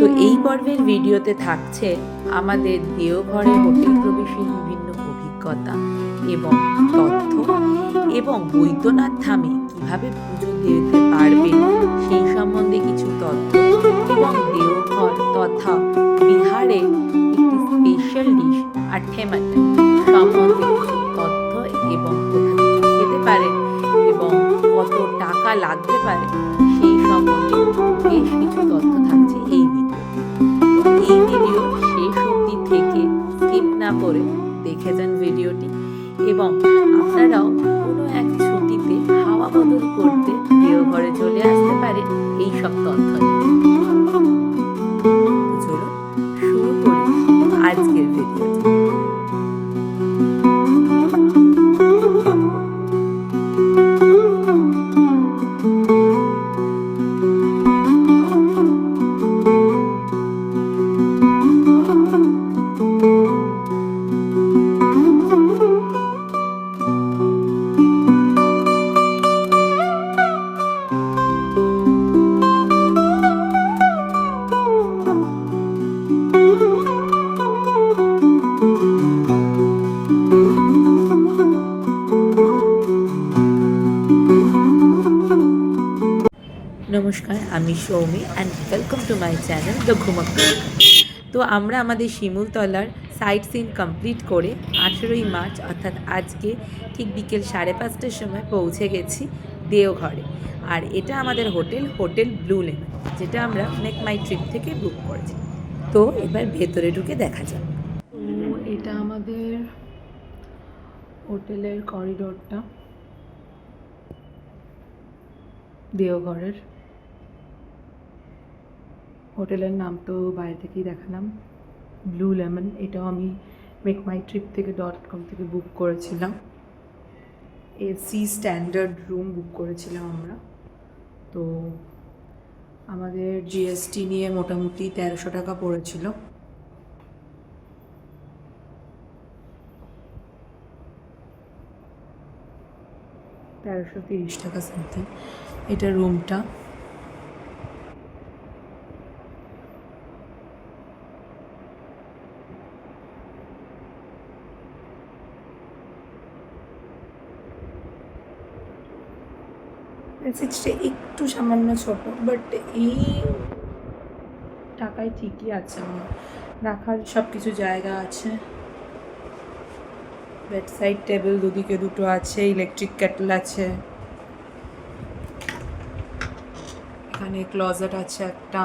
তো এই পর্বের ভিডিওতে থাকছে আমাদের দেওঘরে হোটেল প্রবেশের বিভিন্ন অভিজ্ঞতা এবং তথ্য এবং বৈদ্যনাথ ধামে কীভাবে পুজো দিতে পারবে সেই সম্বন্ধে কিছু তথ্য এবং দেওঘর তথা বিহারে একটি স্পেশাল ডিশ আঠে মাটন সম্বন্ধে তথ্য এবং কোথা খেতে পারেন এবং কত টাকা লাগতে পারে সেই সম্বন্ধে বেশ কিছু তথ্য থাকছে। এই ভিডিও শেষ অবধি থেকে স্কিপ না করে দেখে যান ভিডিওটি। এবং আপনারাও কোনো এক ছুটিতে হাওয়া বদল করতে দেওঘরে চলে আসতে পারে এই সব তথ্য শুরু করি আজকের ভিডিওটি। আমি Soumi and welcome to my channel the ঘুমক তো আমরা আমাদের শিমুলতলার সাইট সিন কমপ্লিট করে আঠেরোই মার্চ, অর্থাৎ আজকে ঠিক বিকেল সাড়ে পাঁচটার সময় পৌঁছে গেছি দেওঘরে। আর এটা আমাদের হোটেল হোটেল ব্লু লেন যেটা আমরা মেক মাই ট্রিপ থেকে বুক করেছি। তো এবার ভেতরে ঢুকে দেখা যাক। এটা আমাদের হোটেলের করিডোরটা দেওঘরের। হোটেলের নাম তো বাইরে থেকেই দেখালাম। ব্লু লেমন এটাও আমি মেক মাই ট্রিপ থেকে ডট কম থেকে বুক করেছিলাম। এসি স্ট্যান্ডার্ড রুম বুক করেছিলাম আমরা। তো আমাদের জিএসটি নিয়ে মোটামুটি তেরোশো টাকা পড়েছিল। তেরোশো তিরিশ টাকা সামথিং এটা রুমটা মেসেজটা একটু সামান্য ছোট বাট এই টাকায় ঠিকই আছে আমার। রাখার সব কিছু জায়গা আছে। বেড সাইড টেবিল দুদিকে দুটো আছে ইলেকট্রিক কেটল আছে। এখানে ক্লজেট আছে একটা,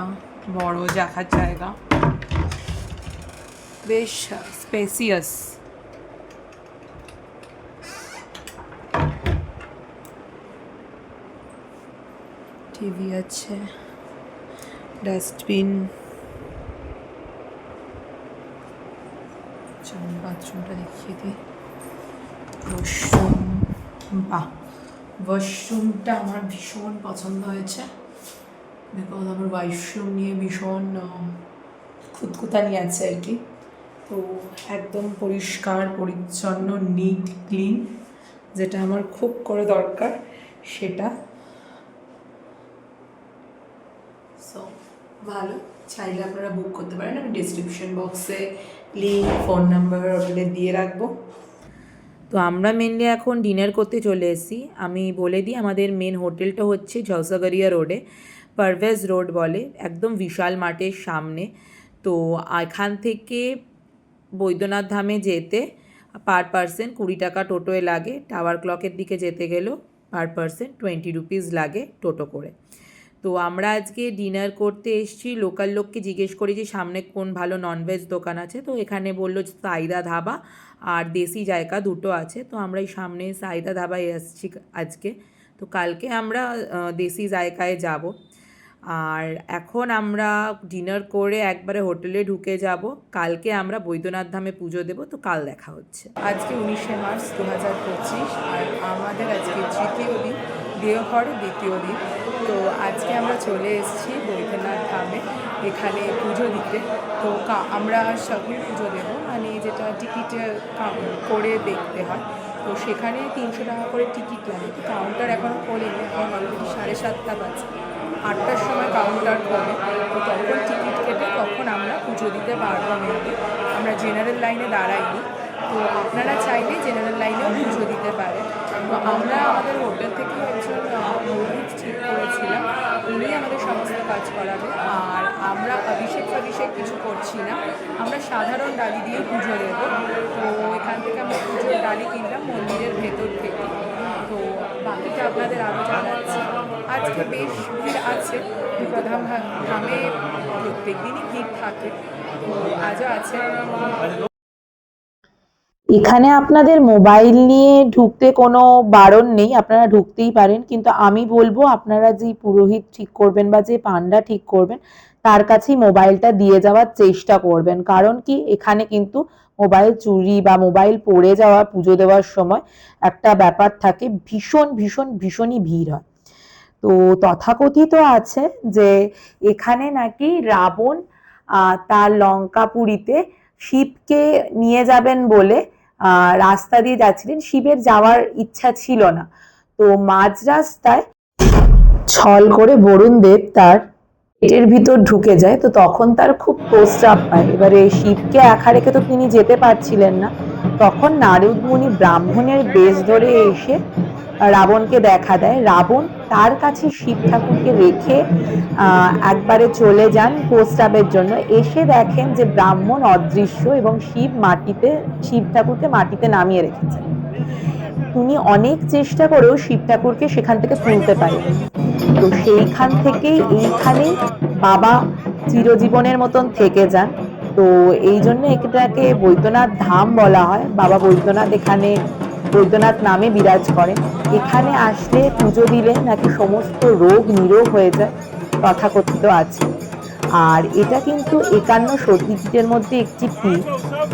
বড় রাখার জায়গা। বেশ স্পেসিয়াস টিভি আছে, ডাস্টবিন বাথরুমটা দেখিয়ে দিই। ওয়াশরুম, বাহ, ওয়াশরুমটা আমার ভীষণ পছন্দ হয়েছে। বিকজ আমার ওয়াশরুম নিয়ে ভীষণ খুঁতখুতানি আছে আর কি। তো একদম পরিষ্কার, পরিচ্ছন্ন নিট ক্লিন যেটা আমার খুব করে দরকার, সেটা সো ভালো চাইলে আপনারা বুক করতে পারেন। আমি ডিসক্রিপশন বক্সে লিঙ্ক ফোন নাম্বার ওগুলো দিয়ে রাখব। তো আমরা মেনলি এখন ডিনার করতে চলে এসেছি। আমি বলে দিই, আমাদের মেন হোটেলটা হচ্ছে ঝলসাগরিয়া রোডে পারভেজ রোড বলে, একদম বিশাল মাঠের সামনে। তো এখান থেকে বৈদ্যনাথ ধামে যেতে পার পার্সন কুড়ি টাকা টোটোয় লাগে। টাওয়ার ক্লকের দিকে যেতে গেলেও পার পার্সন টোয়েন্টি রুপিস লাগে টোটো করে। তো আমরা আজকে ডিনার করতে এসেছি। লোকাল লোককে জিজ্ঞেস করি যে, সামনে কোন ভালো ননভেজ দোকান আছে? তো এখানে বলল যে, সাইদা ধাবা আর দেশি জায়গা দুটো আছে। তো আমরা এই সামনে সাইদা ধাবায় এসেছি আজকে। তো কালকে আমরা দেশি জায়গায় যাব। আর এখন আমরা ডিনার করে একবারে হোটেলে ঢুকে যাব। কালকে আমরা বৈদ্যনাথ ধামে পুজো দেবো। তো কাল দেখা হচ্ছে। আজকে উনিশে মার্চ দু হাজার পঁচিশ। আর আমাদের আজকে তৃতীয় দিন, দেওঘর দ্বিতীয় দিন। তো আজকে আমরা চলে এসেছি বৈদ্যনাথ ধামে, এখানে পুজো দিতে। তো আমরা সবই পুজো দেবো। মানে যেটা টিকিট করে দেখতে হয়। তো সেখানে তিনশো টাকা করে টিকিট লাগে। কাউন্টার এখনও খোলেনি, এখন অলরেডি সাড়ে সাতটা বাজে আটটার সময় কাউন্টার খোলে। তো তখন টিকিট কেটে তখন আমরা পুজো দিতে পারব আমরা জেনারেল লাইনে দাঁড়াইনি। তো আপনারা চাইলে জেনারেল লাইনেও পুজো দিতে পারেন। তো আমরা আমাদের হোটেল থেকে একজন করেছিলাম, উনি আমাদের সমস্ত কাজ করাবে, আর আমরা অভিষেক অভিষেক কিছু করছি না। আমরা সাধারণ ডালি দিয়ে পুজো দেব। তো এখান থেকে আমরা পুজোর ডালি কিনলাম মন্দিরের ভেতর থেকে। তো বাকিটা আপনাদের আরও জানাচ্ছি। আজকে বেশ ভিড় আছে। প্রধান ধামে প্রত্যেক দিনই ভিড় থাকে। আজও আছে। এখানে আপনাদের মোবাইল নিয়ে ঢুকতে কোনো বারণ নেই, আপনারা ঢুকতেই পারেন। কিন্তু আমি বলব, আপনারা যে পুরোহিত ঠিক করবেন বা যে পান্ডা ঠিক করবেন, তার কাছেই মোবাইলটা দিয়ে যাওয়ার চেষ্টা করবেন। কারণ কি, এখানে কিন্তু মোবাইল চুরি বা মোবাইল পড়ে যাওয়া, পুজো দেওয়ার সময় একটা ব্যাপার থাকে, ভীষণ ভীষণ, ভীষণই ভিড় হয়। তো তথাকথিত আছে যে, এখানে নাকি রাবণ তার লঙ্কাপুরীতে শিবকে নিয়ে যাবেন বলে রাস্তা দিয়ে যাচ্ছিলেন, শিবের যাওয়ার ইচ্ছা ছিল না। তো মাঝ রাস্তায় ছল করে বরুণ দেব তার পেটের ভিতর ঢুকে যায়। তো তখন তার খুব প্রস্রাব পায়। এবারে শিবকে একা রেখে তো তিনি যেতে পারছিলেন না। তখন নারদমণি ব্রাহ্মণের বেশ ধরে এসে রাবণকে দেখা দেয়। রাবণ তার কাছে শিব ঠাকুরকে রেখে একবারে চলে যান প্রস্তাবের জন্য। এসে দেখেন যে ব্রাহ্মণ অদৃশ্য এবং শিব মাটিতে, শিব ঠাকুরকে মাটিতে নামিয়ে রেখেছেন। উনি অনেক চেষ্টা করেও শিব ঠাকুরকে সেখান থেকে তুলতে পারেন তো সেইখান থেকেই এইখানেই বাবা চিরজীবনের মতন থেকে যান। তো এই জন্য এটাকে বৈদ্যনাথ ধাম বলা হয়। বাবা বৈদ্যনাথ এখানে বৈদ্যনাথ নামে বিরাজ করেন। এখানে আসলে পুজো দিলে নাকি সমস্ত রোগ নিরোগ হয়ে যায়, তথাকথিত আছে। আর এটা কিন্তু একান্ন সতীপীঠের মধ্যে একটি পীঠ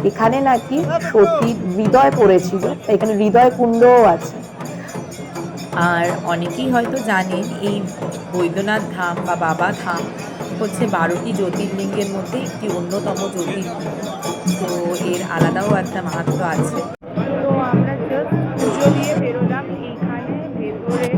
এখানে নাকি সতীর হৃদয় পড়েছিল, এখানে হৃদয় কুণ্ডও আছে। আর অনেকেই হয়তো জানেন, এই বৈদ্যনাথ ধাম বা বাবা ধাম হচ্ছে বারোটি জ্যোতির্লিঙ্গের মধ্যে একটি অন্যতম জ্যোতির্লিঙ্গ। তো এর আলাদাও একটা মাহাত্ম আছে। জাস্ট দিয়ে বেরোলাম। এইখানে ভেতরে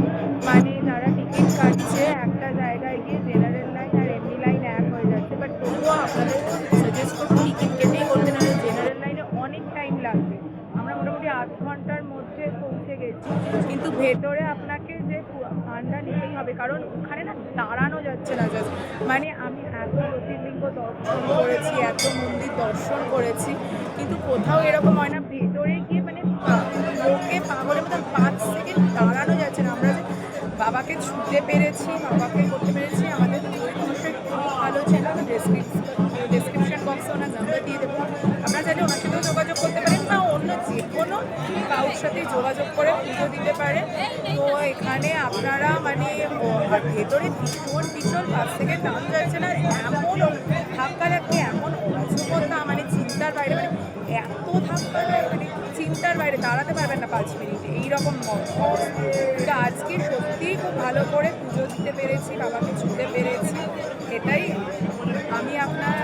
মানে যারা টিকিট কাটছে, একটা জায়গায় গিয়ে জেনারেল লাইন আর এমনি লাইন এক হয়ে যাচ্ছে। বাট তবুও আপনাদের সাজেস্ট করব টিকিট কেটেই করতে না জেনারেল লাইনে অনেক টাইম লাগবে। আমরা মোটামুটি আধ ঘণ্টার মধ্যে পৌঁছে গেছি। কিন্তু ভেতরে আপনাকে যে ফান্ডটা নিতেই হবে, কারণ ওখানে না দাঁড়ানো যাচ্ছে না জাস্ট মানে আমি এত জ্যোতির্লিঙ্গ দর্শন করেছি, এত মন্দির দর্শন করেছি, কিন্তু কোথাও এরকম হয় না। ভেতরে গিয়ে বাবাকে ছুতে পেরেছি বাবাকে করতে পেরেছি। আমাদের ভালো ছিল। ডেসক্রিপশন বক্সে ওনার নাম্বার দিয়ে দেবো। আপনারা চাইলে ওনার সাথেও যোগাযোগ করতে পারেন বা অন্য যে কোনো কারোর সাথে যোগাযোগ করে পুজো দিতে পারে। তো এখানে আপনারা মানে ভেতরে ভীষণ ভীষণ পাঁচ থেকে দাম যাচ্ছে না। এমন ধাক্কা ধাক্কি এমন অরাজকতা মানে চিন্তার বাইরে মানে এত ধাক্কা দেয় মানে চিন্তার বাইরে দাঁড়াতে পারবেন না পাঁচ মিনিটে। এইরকম কিন্তু আজকে সত্যিই খুব ভালো করে পুজো দিতে পেরেছি, বাবাকে ছুঁতে পেরেছি। এটাই আমি আপনার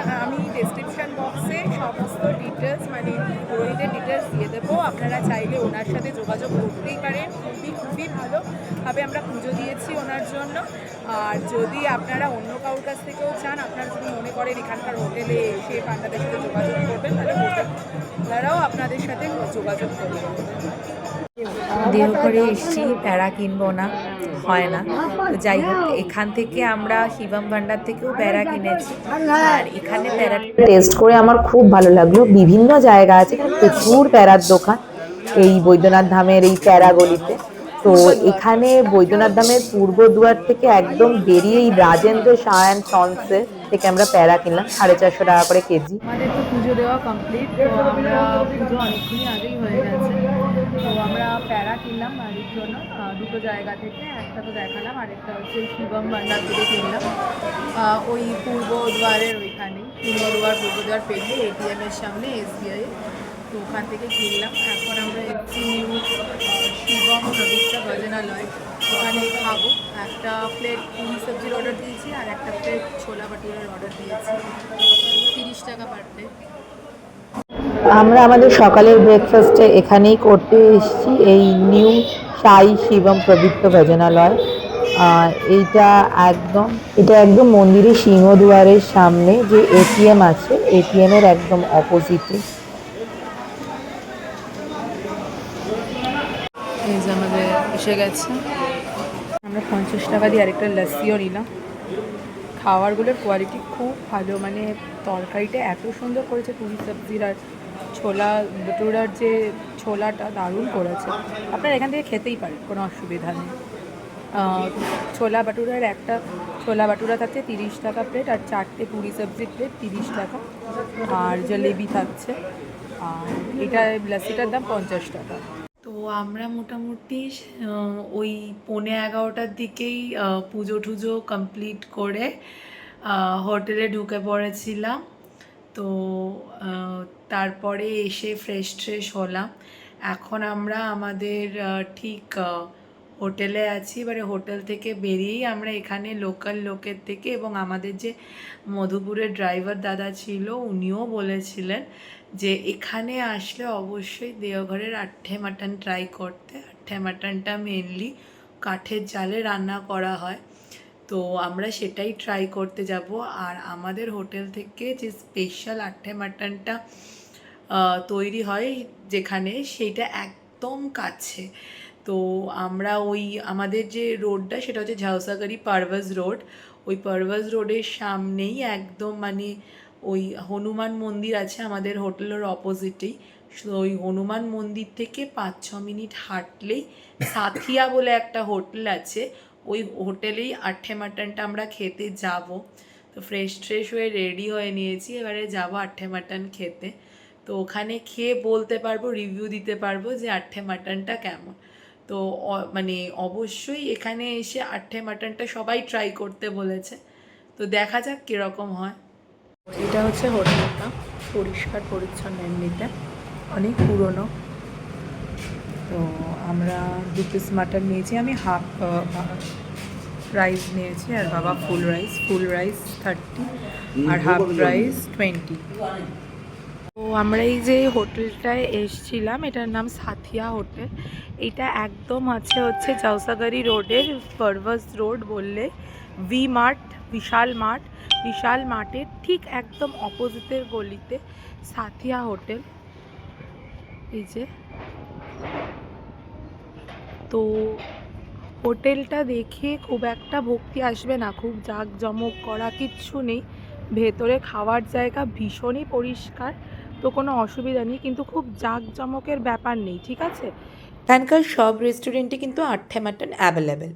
ডেসক্রিপশন বক্সে সমস্ত ডিটেলস মানে পুরোহিতের ডিটেলস দিয়ে দেবো। আপনারা চাইলে ওনার সাথে যোগাযোগ করতেই পারেন। খুবই খুবই ভালোভাবে আমরা পুজো দিয়েছি ওনার জন্য। আর যদি আপনারা অন্য কারোর কাছ থেকেও চান, আপনারা যদি মনে করেন এখানকার হোটেলে এসে পান্ডাদের সাথে যোগাযোগ করবেন, তাহলে হোটেলরাও আপনাদের সাথে যোগাযোগ করবেন। দেহ করে এসছি প্যারা কিনবো না হয় না। তো যাই হোক এখান থেকে আমরা শিবম ভান্ডার থেকেও প্যারা কিনেছি। আর এখানে প্যারা টেস্ট করে আমার খুব ভালো লাগল। বিভিন্ন জায়গা আছে এখানে প্রচুর প্যারার দোকান। এই বৈদ্যনাথ ধামের এই প্যারা গলিতে। তো এখানে বৈদ্যনাথ ধামের পূর্ব দুয়ার থেকে একদম বেরিয়ে এই রাজেন্দ্র শাহ অ্যান্ড সন্সের থেকে আমরা প্যারা কিনলাম সাড়ে চারশো টাকা করে কেজি। আমাদের তো পুজো দেওয়া কমপ্লিট তো আমরা পুজো অনেকক্ষণই আগেই হয়ে গেছে। আমরা প্যারা কিনলাম বাড়ির জন্য। দুটো জায়গা থেকে একটা তো দেখালাম, আরেকটা হচ্ছে শিবম ভান্ডার থেকে কিনলাম। ওই পূর্ব দুয়ারের ওইখানেই, পূর্ব দুয়ার পূর্ব দুয়ার পেরিয়ে এটিএম এর সামনে এসবিআই তো ওখান থেকে কিনলাম। এখন আমরা এসছি নিউ শিবম প্রদীপটা ভজনালয় ওখানে খাব। একটা প্লেট পুরি সবজির অর্ডার দিয়েছি আর একটা প্লেট ছোলা ভাটুরের অর্ডার দিয়েছি। তিরিশ টাকা পার প্লেট আমরা আমাদের সকালের ব্রেকফাস্টে এখানেই করতে এসেছি, এই নিউ সাই শিবম প্রদীপ্ত ভজনালয়। এইটা একদম, এটা একদম মন্দিরের সিংহদুয়ারের সামনে যে এটিএম আছে এটিএম এর একদম অপোজিটে আমাদের গেছে। আমরা পঞ্চাশ টাকা দিয়ে আরেকটা লস্যিও নিলাম। খাবারগুলোর কোয়ালিটি খুব ভালো মানে তরকারিটা এত সুন্দর করেছে পুরি সবজির আর ছোলা ভটুরার যে ছোলাটা দারুণ করেছে। আপনারা এখান থেকে খেতেই পারেন, কোনো অসুবিধা নেই। ছোলা বাটুরার একটা, ছোলা বাটুরা থাকছে তিরিশ টাকা প্লেট আর চারটে পুরি সবজির প্লেট তিরিশ টাকা। আর জলেবি থাকছে, আর এটা লস্যিটার দাম পঞ্চাশ টাকা। তো আমরা মোটামুটি ওই পৌনে এগারোটার দিকেই পুজো টুজো কমপ্লিট করে হোটেলে ঢুকে পড়েছিলাম। তো তারপরে এসে ফ্রেশ ট্রেশ হলাম। এখন আমরা আমাদের ঠিক হোটেলে আছি। এবারে হোটেল থেকে বেরিয়েই আমরা এখানে লোকাল লোকের থেকে এবং আমাদের যে মধুপুরের ড্রাইভার দাদা ছিল, উনিও বলেছিলেন যে এখানে আসলে অবশ্যই দেওঘরের আট্ঠে মাটন ট্রাই করতে। আট্ঠে মাটনটা মেনলি কাঠের জালে রান্না করা হয়। তো আমরা সেটাই ট্রাই করতে যাব। আর আমাদের হোটেল থেকে যে স্পেশাল আট্ঠে মাটনটা তৈরি হয় যেখানে সেইটা একদম কাছে। তো আমরা ওই আমাদের যে রোডটা সেটা হচ্ছে ঝাউসাগারি পারভাজ রোড। ওই পারভাজ রোডের সামনেই একদম মানে ওই হনুমান মন্দির আছে আমাদের হোটেলের অপোজিটেই। ওই হনুমান মন্দির থেকে পাঁচ, ছ মিনিট হাঁটলেই সাথিয়া বলে একটা হোটেল আছে। ওই হোটেলেই আটঠে মাটনটা আমরা খেতে যাব। তো ফ্রেশ ট্রেশ হয়ে রেডি হয়ে নিয়েছি, এবারে যাব আটঠে মাটন খেতে। তো ওখানে খেয়ে বলতে পারব রিভিউ দিতে পারব যে আটঠে মাটনটা কেমন। তো মানে অবশ্যই এখানে এসে আটঠে মাটনটা সবাই ট্রাই করতে বলেছে। তো দেখা যাক কীরকম হয়। এটা হচ্ছে হোটেলটা পরিষ্কার পরিচ্ছন্ন এমনিতে অনেক পুরনো। তো আমরা দু পিস মাটন নিয়েছি আমি হাফ রাইস নিয়েছি আর বাবা full rice full rice thirty আর হাফ রাইস টোয়েন্টি তো আমরা এই যে হোটেলটায় এসছিলাম, এটার নাম সাথিয়া হোটেল। এটা একদম আছে হচ্ছে জাউসাগারি রোডের পারভাস রোড বললে V Mart Vishal Mart Vishal মার্টের ঠিক একদম অপোজিটের গলিতে সাথিয়া হোটেল। এই যে। তো হোটেলটা দেখে খুব একটা ভক্তি আসবে না, খুব জাঁকজমক করা কিচ্ছু নেই। ভেতরে খাওয়ার জায়গা ভীষণই পরিষ্কার। তো কোনো অসুবিধা নেই কিন্তু খুব জাঁকজমকের ব্যাপার নেই ঠিক আছে? এখানকার সব রেস্টুরেন্টে কিন্তু আটঠে মাটন অ্যাভেলেবেল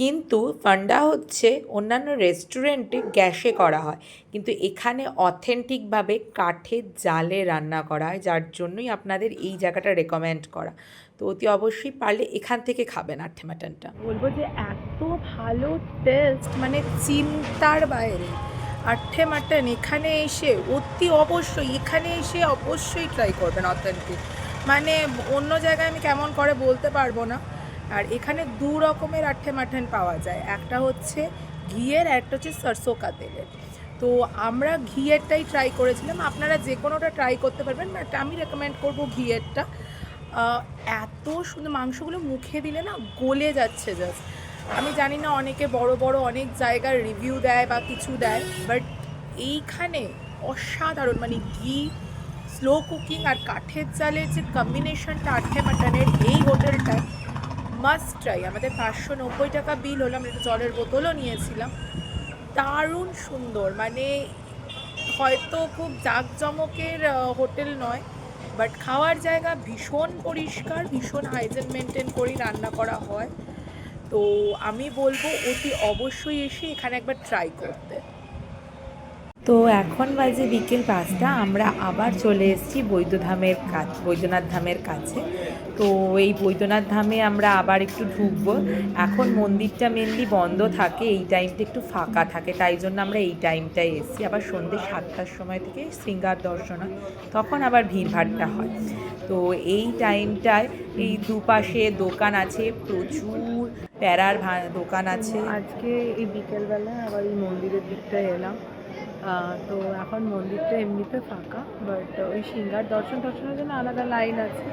কিন্তু ফান্ডা হচ্ছে অন্যান্য রেস্টুরেন্টে গ্যাসে করা হয়। কিন্তু এখানে অথেন্টিকভাবে কাঠের জালে রান্না করা হয় যার জন্যই আপনাদের এই জায়গাটা রেকমেন্ড করা। তো অতি অবশ্যই পারলে এখান থেকে খাবেন আটঠে মাটনটা। বলব যে এত ভালো টেস্ট মানে চিন্তার বাইরে। আটঠে মাটন এখানে এসে অতি অবশ্যই, এখানে এসে অবশ্যই ট্রাই করবেন অথেন্টিক মানে অন্য জায়গায় আমি কেমন করে বলতে পারব না। আর এখানে দু রকমের আটঠে মাটন পাওয়া যায়। একটা হচ্ছে ঘিয়ের একটা হচ্ছে সরষো কা তেলের। তো আমরা ঘিয়েরটাই ট্রাই করেছিলাম। আপনারা যে কোনোটা ট্রাই করতে পারবেন বাট আমি রেকমেন্ড করব ঘিয়েরটা। এত সুন্দর মাংসগুলো মুখে দিলে না গলে যাচ্ছে জাস্ট আমি জানি না অনেকে বড় বড় অনেক জায়গার রিভিউ দেয় বা কিছু দেয় বাট এইখানে অসাধারণ মানে ঘি স্লো কুকিং আর কাঠের চালের যে কম্বিনেশনটা আটে মাটনের এই হোটেলটায় মাস্ট ট্রাই আমাদের পাঁচশো নব্বই টাকা বিল হলো, আমরা একটা জলের বোতলও নিয়েছিলাম। দারুণ সুন্দর মানে হয়তো খুব জাঁকজমকের হোটেল নয় বাট খাওয়ার জায়গা ভীষণ পরিষ্কার, ভীষণ হাইজেন মেনটেন করেই রান্না করা হয়। তো আমি বলব অতি অবশ্যই এসে এখানে একবার ট্রাই করতে। তো এখন বাজে বিকেল পাঁচটা, আমরা আবার চলে এসেছি বৈদ্যধামের কাছ বৈদ্যনাথ ধামের কাছে। তো এই বৈদ্যনাথ ধামে আমরা আবার একটু ঢুকবো। এখন মন্দিরটা মেনলি বন্ধ থাকে, এই টাইমটা একটু ফাঁকা থাকে, তাই জন্য আমরা এই টাইমটায় এসেছি। আবার সন্ধ্যে সাতটার সময় থেকে শৃঙ্গার দর্শন হয়, তখন আবার ভিড়ভাড়টা হয়। তো এই টাইমটায় এই দুপাশে দোকান আছে, প্রচুর প্যারার দোকান আছে। আজকে এই বিকেলবেলা আবার এই মন্দিরের দিকটায় এলাম। তো এখন মন্দিরটা এমনিতে ফাঁকা বাট ওই সিঙ্গার দর্শন দর্শনের জন্য আলাদা লাইন আছে।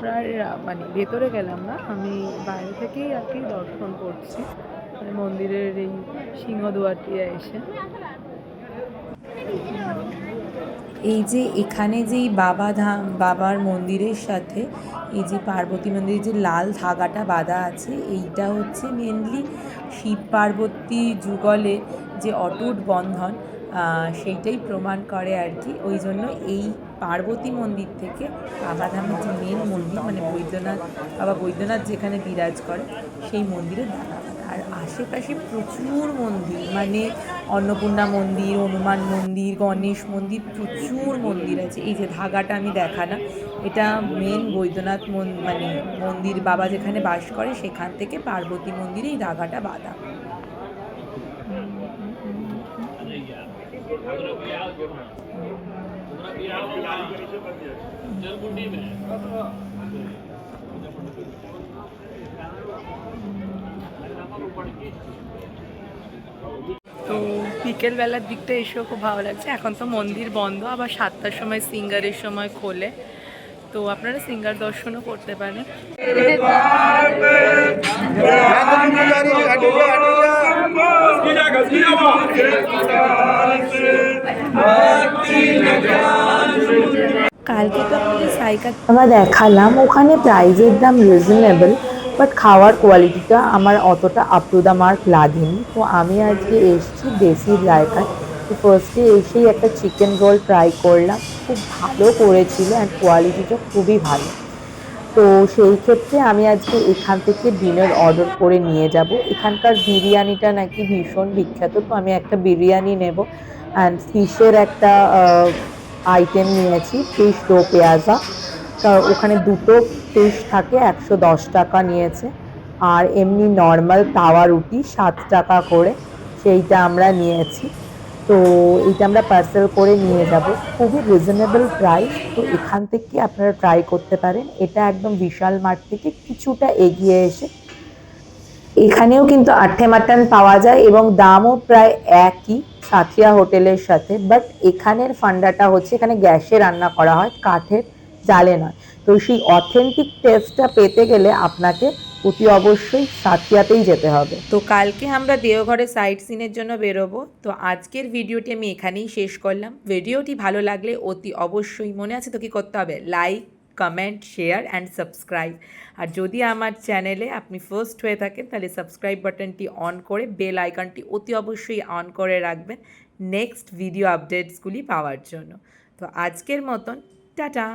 প্রায় মানে ভেতরে গেলাম না, আমি বাইরে থেকেই আর কি দর্শন করছি। মানে মন্দিরের এই সিংহদুয়ারটি এসে। এই যে এখানে যেই বাবা ধাম, বাবার মন্দিরের সাথে এই যে পার্বতী মন্দিরের যে লাল ধাগাটা বাঁধা আছে, এইটা হচ্ছে মেনলি শিব পার্বতী যুগলে যে অটুট বন্ধন সেইটাই প্রমাণ করে আর কি। ওই জন্য এই পার্বতী মন্দির থেকে বাবাধামের যে মেন মন্দির মানে বৈদ্যনাথ, বাবা বৈদ্যনাথ যেখানে বিরাজ করে, সেই মন্দিরে দেখা আশেপাশে প্রচুর মন্দির মানে অন্নপূর্ণা মন্দির, হনুমান মন্দির, গণেশ মন্দির, প্রচুর মন্দির আছে। এই যে ধাগাটা আমি দেখালাম এটা মেন বৈদ্যনাথ মন- মানে মন্দির বাবা যেখানে বাস করে, সেখান থেকে পার্বতী মন্দিরে এই ধাগাটা বাঁধা। তো বিকেলবেলার দিকটা এসেও খুব ভালো লাগছে। এখন তো মন্দির বন্ধ আবার সাতটার সময় সিঙ্গারের সময় খোলে। তো আপনারা সিঙ্গার দর্শনও করতে পারেন। কালকে তো আপনাদের আমরা দেখালাম ওখানে প্রাইজের দাম রিজনেবল বাট খাওয়ার কোয়ালিটিটা আমার অতটা আপ টু দ্য মার্ক লাগেনি। তো আমি আজকে এসেছি দেশি জায়গায় তো ফার্স্টে এসেই একটা চিকেন রোল ট্রাই করলাম। খুব ভালো করেছিল অ্যান্ড কোয়ালিটিটা খুবই ভালো। তো সেই ক্ষেত্রে আমি আজকে এখান থেকে ডিনার অর্ডার করে নিয়ে যাব। এখানকার বিরিয়ানিটা নাকি ভীষণ বিখ্যাত। তো আমি একটা বিরিয়ানি নেব অ্যান্ড ফিশের একটা আইটেম নিয়েছি ফিশ দো পেঁয়াজা। তা ওখানে দুটো ফিশ থাকে, একশো দশ টাকা নিয়েছে। আর এমনি নর্মাল তাওয়া রুটি সাত টাকা করে, সেইটা আমরা নিয়েছি। তো এইটা আমরা পার্সেল করে নিয়ে যাব। খুবই রিজনেবল প্রাইস তো এখান থেকে আপনারা ট্রাই করতে পারেন। এটা একদম বিশাল মাঠ থেকে কিছুটা এগিয়ে এসে। এখানেও কিন্তু আঠে মাটন পাওয়া যায় এবং দামও প্রায় একই সাথিয়া হোটেলের সাথে। বাট এখানের ফান্ডাটা হচ্ছে, এখানে গ্যাসে রান্না করা হয়, কাঠের জালে নয়। তো সেই অথেন্টিক টেস্টটা পেতে গেলে আপনাকে অতি অবশ্যই সাথিয়াতেই যেতে হবে। তো কালকে আমরা দেওঘরে সাইট সিনের জন্য বেরোবো। তো আজকের ভিডিওটি আমি এখানেই শেষ করলাম। ভিডিওটি ভালো লাগলে অতি অবশ্যই মনে আছে তো কি করতে হবে? Like comment share and subscribe আর যদি আমার চ্যানেলে আপনি ফার্স্ট হয়ে থাকেন, তাহলে সাবস্ক্রাইব বাটনটি অন করে বেল আইকনটি অতি অবশ্যই অন করে রাখবেন নেক্সট ভিডিও আপডেটসগুলি পাওয়ার জন্য। তো আজকের মতন, টাটা!